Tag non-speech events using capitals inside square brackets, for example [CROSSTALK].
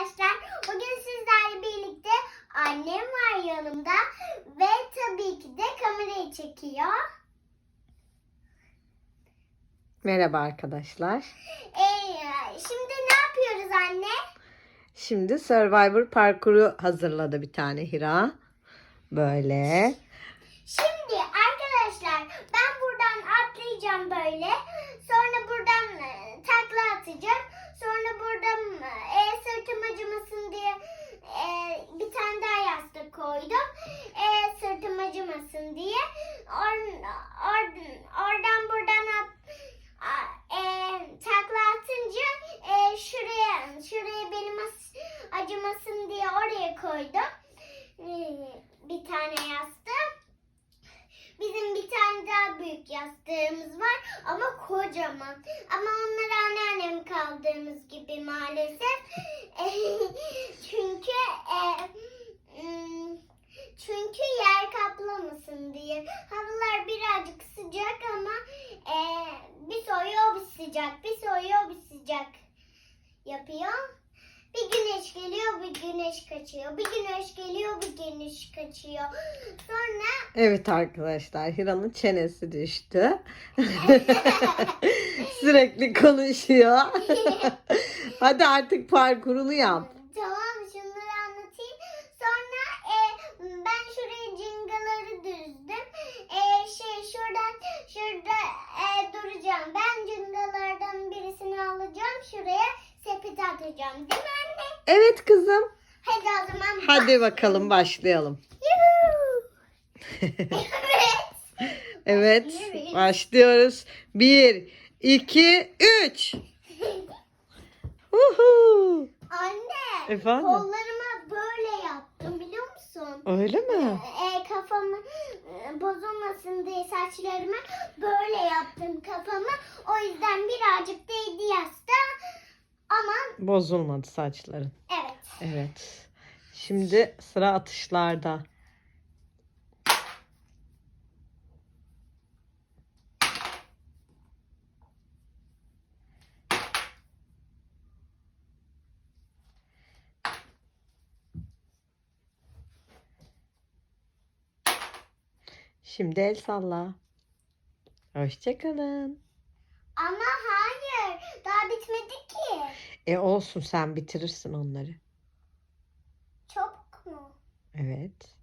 arkadaşlar. Bugün sizlerle birlikte annem var yanımda ve tabii ki de kamerayı çekiyor. Merhaba arkadaşlar. Ee, şimdi ne yapıyoruz anne? Şimdi Survivor parkuru hazırladı bir tane Hira. Böyle. Şimdi arkadaşlar ben buradan atlayacağım böyle. Sonra buradan e, takla atacağım. Sonra buradan e, sırtım acımasın diye e, bir tane daha yastık koydum. E, sırtım acımasın diye. Or, or, oradan buradan at, a- e, takla atınca e, şuraya şuraya benim as- acımasın diye oraya koydum. E, bir tane yastık. Bizim bir tane daha büyük yastığımız var ama kocaman. Ama onları anneannem kaldığımız gibi maalesef. [LAUGHS] çünkü e, hmm, çünkü yer kaplamasın diye. Havalar birazcık sıcak ama e, bir soğuyor bir sıcak, bir soğuyor bir sıcak yapıyor. Bir güneş geliyor, bir güneş kaçıyor. Bir güneş geliyor, bir güneş kaçıyor. Sonra Evet arkadaşlar Hira'nın çenesi düştü. [LAUGHS] Sürekli konuşuyor. [LAUGHS] Hadi artık parkurunu yap. Tamam şunları anlatayım. Sonra e, ben şuraya cingaları düzdüm. E, şey şuradan şurada e, duracağım. Ben cingalardan birisini alacağım. Şuraya sepet atacağım. Değil mi? Evet kızım. Hadi o zaman. Hadi bakalım başlayalım. [LAUGHS] Evet. Evet başlıyoruz. Bir, iki, üç. Uhu. Anne. Efendim? Kollarıma böyle yaptım biliyor musun? Öyle mi? E, kafamı bozulmasın diye saçlarımı böyle yaptım kafamı. O yüzden birazcık değdi yastığa. Ama Bozulmadı saçların. evet. Evet. Şimdi sıra atışlarda. Şimdi el salla. Hoşçakalın. Ama E olsun sen bitirirsin onları. Çabuk mu? Evet.